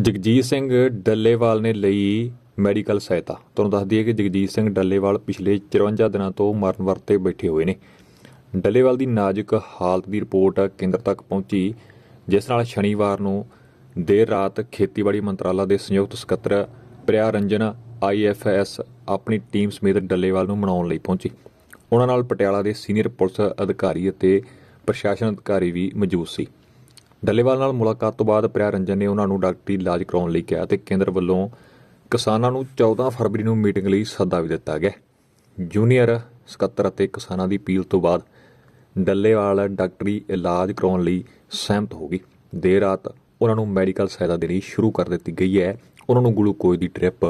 ਜਗਜੀਤ ਸਿੰਘ ਡੱਲੇਵਾਲ ਨੇ ਲਈ ਮੈਡੀਕਲ ਸਹਾਇਤਾ। ਤੁਹਾਨੂੰ ਦੱਸ ਦਈਏ ਕਿ ਜਗਜੀਤ ਸਿੰਘ ਡੱਲੇਵਾਲ ਪਿਛਲੇ 54 ਦਿਨਾਂ ਤੋਂ ਮਰਨ ਵਰਤੇ ਬੈਠੇ ਹੋਏ ਨੇ। ਡੱਲੇਵਾਲ ਦੀ ਨਾਜ਼ੁਕ ਹਾਲਤ ਦੀ ਰਿਪੋਰਟ ਕੇਂਦਰ ਤੱਕ ਪਹੁੰਚੀ, ਜਿਸ ਨਾਲ ਸ਼ਨੀਵਾਰ ਨੂੰ ਦੇਰ ਰਾਤ ਖੇਤੀਬਾੜੀ ਮੰਤਰਾਲਾ ਦੇ ਸੰਯੁਕਤ ਸਕੱਤਰ ਪ੍ਰਿਆ ਰੰਜਨ ਆਈਐਫਐਸ ਆਪਣੀ ਟੀਮ ਸਮੇਤ ਡੱਲੇਵਾਲ ਨੂੰ ਮਨਾਉਣ ਲਈ ਪਹੁੰਚੀ। ਉਹਨਾਂ ਨਾਲ ਪਟਿਆਲਾ ਦੇ ਸੀਨੀਅਰ ਪੁਲਿਸ ਅਧਿਕਾਰੀ ਅਤੇ ਪ੍ਰਸ਼ਾਸਨ ਅਧਿਕਾਰੀ ਵੀ ਮੌਜੂਦ ਸੀ। ਡੱਲੇਵਾਲ ਨਾਲ ਮੁਲਾਕਾਤ ਤੋਂ ਬਾਅਦ ਪ੍ਰਿਆ ਰੰਜਨ ਨੇ ਉਹਨਾਂ ਨੂੰ ਡਾਕਟਰੀ ਇਲਾਜ ਕਰਾਉਣ ਲਈ ਕਿਹਾ ਤੇ ਕੇਂਦਰ ਵੱਲੋਂ ਕਿਸਾਨਾਂ ਨੂੰ 14 ਫਰਵਰੀ ਨੂੰ ਮੀਟਿੰਗ ਲਈ ਸੱਦਾ ਵੀ ਦਿੱਤਾ ਗਿਆ। ਜੂਨੀਅਰ ਸਕੱਤਰ ਅਤੇ ਕਿਸਾਨਾਂ ਦੀ ਅਪੀਲ ਤੋਂ ਬਾਅਦ ਡੱਲੇਵਾਲ ਡਾਕਟਰੀ ਇਲਾਜ ਕਰਾਉਣ ਲਈ ਸਹਿਮਤ ਹੋ ਗਈ ਦੇਰ ਰਾਤ ਉਹਨਾਂ ਨੂੰ ਮੈਡੀਕਲ ਸਹਾਇਤਾ ਦੇਣੀ ਸ਼ੁਰੂ ਕਰ ਦਿੱਤੀ ਗਈ ਹੈ। ਉਹਨਾਂ ਨੂੰ ਗਲੂਕੋਜ਼ ਦੀ ਡ੍ਰਿਪ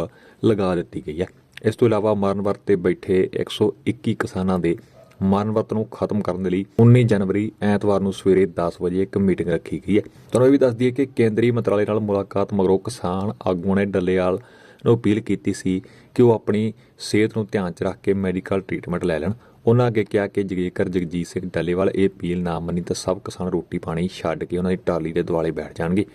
ਲਗਾ ਦਿੱਤੀ ਗਈ ਹੈ। ਇਸ ਤੋਂ ਇਲਾਵਾ ਮਰਨ ਵਰਤ ਤੇ ਬੈਠੇ 121 ਕਿਸਾਨਾਂ ਦੇ ਮਰਨ ਵਰਤ ਨੂੰ ਖਤਮ ਕਰਨ ਦੇ ਲਈ 19 ਜਨਵਰੀ ਐਤਵਾਰ ਨੂੰ ਸਵੇਰੇ 10 ਵਜੇ ਇੱਕ ਮੀਟਿੰਗ ਰੱਖੀ ਗਈ ਹੈ। ਤੁਹਾਨੂੰ ਇਹ ਵੀ ਦੱਸ ਦਈਏ ਕਿ ਕੇਂਦਰੀ ਮੰਤਰਾਲੇ ਨਾਲ ਮੁਲਾਕਾਤ ਮਗਰੋਂ ਕਿਸਾਨ ਆਗੂਆਂ ਨੇ ਡੱਲੇਵਾਲ ਨੂੰ ਅਪੀਲ ਕੀਤੀ ਸੀ ਕਿ ਉਹ ਆਪਣੀ ਸਿਹਤ ਨੂੰ ਧਿਆਨ 'ਚ ਰੱਖ ਕੇ ਮੈਡੀਕਲ ਟ੍ਰੀਟਮੈਂਟ ਲੈ ਲੈਣ। ਉਹਨਾਂ ਅੱਗੇ ਕਿਹਾ ਕਿ ਜੇਕਰ ਜਗਜੀਤ ਸਿੰਘ ਡੱਲੇਵਾਲ ਇਹ ਅਪੀਲ ਨਾ ਮੰਨੀ ਤਾਂ ਸਭ ਕਿਸਾਨ ਰੋਟੀ ਪਾਣੀ ਛੱਡ ਕੇ ਉਹਨਾਂ ਦੀ ਟਾਲੀ ਦੇ ਦੁਆਲੇ ਬੈਠ ਜਾਣਗੇ।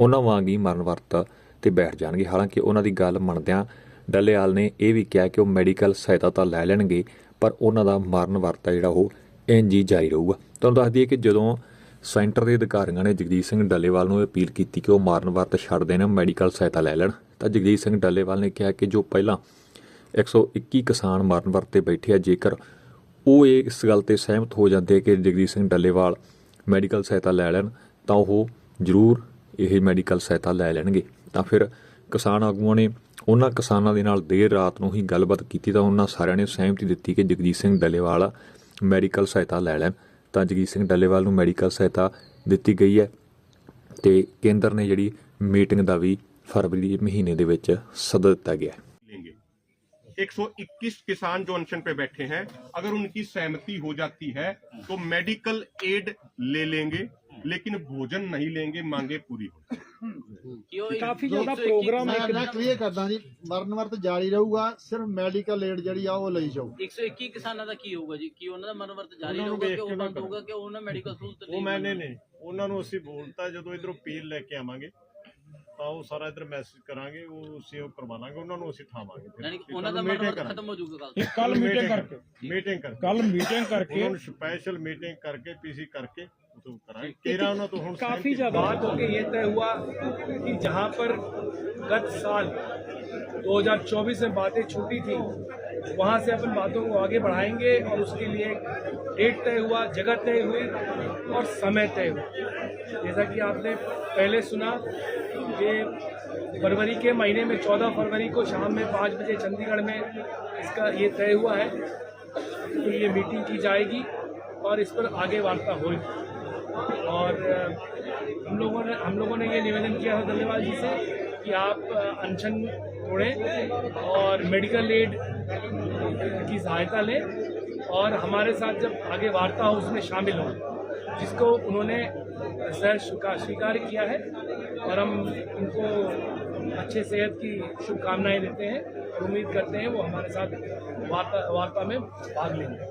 ਉਹਨਾਂ ਵਾਂਗ ਹੀ ਮਰਨ ਵਰਤ ਤੇ ਬੈਠ ਜਾਣਗੇ। ਹਾਲਾਂਕਿ ਉਹਨਾਂ ਦੀ ਗੱਲ ਮੰਨਦਿਆਂ ਡੱਲੇਵਾਲ ਨੇ ਇਹ ਵੀ ਕਿਹਾ ਕਿ ਉਹ ਮੈਡੀਕਲ ਸਹਾਇਤਾ ਤਾਂ ਲੈ ਲੈਣਗੇ ਪਰ ਉਹਨਾਂ ਦਾ ਮਾਰਨ ਵਰਤ ਆ ਜਿਹੜਾ ਉਹ ਇੰਜ ਹੀ ਜਾਰੀ ਰਹੂਗਾ। ਤੁਹਾਨੂੰ ਦੱਸ ਦਈਏ ਕਿ ਜਦੋਂ ਸੈਂਟਰ ਦੇ ਅਧਿਕਾਰੀਆਂ ਨੇ ਜਗਜੀਤ ਸਿੰਘ ਡੱਲੇਵਾਲ ਨੂੰ ਅਪੀਲ ਕੀਤੀ ਕਿ ਉਹ ਮਾਰਨ ਵਰਤ ਛੱਡ ਦੇਣ, ਮੈਡੀਕਲ ਸਹਾਇਤਾ ਲੈ ਲੈਣ, ਤਾਂ ਜਗਜੀਤ ਸਿੰਘ ਡੱਲੇਵਾਲ ਨੇ ਕਿਹਾ ਕਿ ਜੋ ਪਹਿਲਾਂ 121 ਕਿਸਾਨ ਮਾਰਨ ਵਰਤ ਤੇ ਬੈਠੇ ਆ, ਜੇਕਰ ਉਹ ਇਹ ਇਸ ਗੱਲ ਤੇ ਸਹਿਮਤ ਹੋ ਜਾਂਦੇ ਕਿ ਜਗਜੀਤ ਸਿੰਘ ਡੱਲੇਵਾਲ ਮੈਡੀਕਲ ਸਹਾਇਤਾ ਲੈ ਲੈਣ, ਤਾਂ ਉਹ ਜ਼ਰੂਰ ਇਹ ਮੈਡੀਕਲ ਸਹਾਇਤਾ ਲੈ ਲੈਣਗੇ। ਤਾਂ ਫਿਰ ਕਿਸਾਨ ਆਗੂਆਂ ਨੇ ਉਹਨਾਂ ਕਿਸਾਨਾਂ ਦੇ ਨਾਲ ਦੇਰ ਰਾਤ ਨੂੰ ਹੀ ਗੱਲਬਾਤ ਕੀਤੀ ਤਾਂ ਉਹਨਾਂ ਸਾਰਿਆਂ ਨੇ ਸਹਿਮਤੀ ਦਿੱਤੀ ਕਿ ਜਗਜੀਤ ਸਿੰਘ ਡੱਲੇਵਾਲ ਮੈਡੀਕਲ ਸਹਾਇਤਾ ਲੈ ਲੈਣ ਤਾਂ ਜਗਜੀਤ ਸਿੰਘ ਡੱਲੇਵਾਲ ਨੂੰ ਮੈਡੀਕਲ ਸਹਾਇਤਾ ਦਿੱਤੀ ਗਈ ਹੈ ਤੇ ਕੇਂਦਰ ਨੇ ਜਿਹੜੀ ਮੀਟਿੰਗ ਦਾ ਵੀ ਫਰਵਰੀ ਦੇ ਮਹੀਨੇ ਦੇ ਵਿੱਚ ਸੱਦਾ ਦਿੱਤਾ ਗਿਆ ਹੈ लेंगे 121 किसान जो अनशन पे बैठे हैं अगर उनकी सहमति हो जाती है तो मेडिकल एड ले लेंगे लेकिन भोजन नहीं लेंगे मांगे पूरी हो ਕਾਫੀ ਜ਼ਿਆਦਾ ਪ੍ਰੋਗਰਾਮ ਮੈਂ ਮੈਂ ਕਲੀਅਰ ਕਰਦਾ ਜੀ ਮਰਨ ਵਰਤ ਜਾਰੀ ਰਹੂਗਾ ਸਿਰਫ ਮੈਡੀਕਲ ਏਡ ਜਿਹੜੀ ਆ ਉਹ ਲਈ ਜਾਊ। 121 ਕਿਸਾਨਾਂ ਦਾ ਕੀ ਹੋਊਗਾ ਜੀ? ਕੀ ਉਹਨਾਂ ਦਾ ਮਨਵਰਤ ਜਾਰੀ ਉਹਨਾਂ ਨੂੰ ਰਹੂਗਾ ਕਿ ਉਹਨਾਂ ਨਾ ਹੋਊਗਾ ਕਿ ਉਹਨਾਂ ਮੈਡੀਕਲ ਸਹੂਲਤ ਉਹ ਮੈਂ ਨਹੀਂ ਨਹੀਂ। ਉਹਨਾਂ ਨੂੰ ਅਸੀਂ ਬੋਲਤਾ ਜਦੋਂ ਇਧਰੋਂ ਪੀਲ ਲੈ ਕੇ ਆਵਾਂਗੇ। ਤਾਂ ਉਹ ਸਾਰਾ ਇਧਰ ਮੈਸੇਜ ਕਰਾਂਗੇ ਉਹ ਅਸੀਂ ਉਹ ਕਰਵਾ ਲਾਂਗੇ ਉਹਨਾਂ ਨੂੰ ਅਸੀਂ ਠਾਵਾਂਗੇ ਫਿਰ। ਯਾਨੀ ਕਿ ਉਹਨਾਂ ਦਾ meeting ਮਨਵਰਤ ਕਰਾਂਗੇ। ਖਤਮ ਹੋ ਜਾਊਗਾ ਕੱਲ ਕੱਲ ਮੀਟਿੰਗ ਕਰਕੇ ਮੀਟਿੰਗ ਕਰਕੇ ਕੱਲ ਮੀਟਿੰਗ ਉਹਨਾਂ ਕਰਕੇ ਨੂੰ ਸਪੈਸ਼ਲ ਮੀਟਿੰਗ ਕਰਕੇ ਪੀਸੀ ਕਰਕੇ ਉਹ ਕਰਾਂਗੇ ਤੇਰਾ ਉਹਨਾਂ ਤੋਂ ਹੁਣ काफी ਸਹਿਮਤੀ- ज्यादा बात होके ये तय हुआ कि जहां पर गत साल 2024 में बातें छूटी थी वहाँ से अपन बातों को आगे बढ़ाएँगे और उसके लिए डेट तय हुआ, जगह तय हुई और समय तय हुआ। जैसा कि आपने पहले सुना कि फरवरी के महीने में 14 फरवरी को शाम में पाँच बजे चंडीगढ़ में इसका ये तय हुआ है तो ये मीटिंग की जाएगी और इस पर आगे वार्ता होगी। और हम लोगों ने हम लोगों ने ये निवेदन किया था धन्यवाद जी से कि आप अनशन तोड़ें और मेडिकल एड की सहायता लें और हमारे साथ जब आगे वार्ता हो, उसमें शामिल हों, जिसको उन्होंने सह स्वीकार किया है और हम उनको अच्छे सेहत की शुभकामनाएँ देते हैं उम्मीद करते हैं वो हमारे साथ वार्ता वार्ता में भाग लेंगे।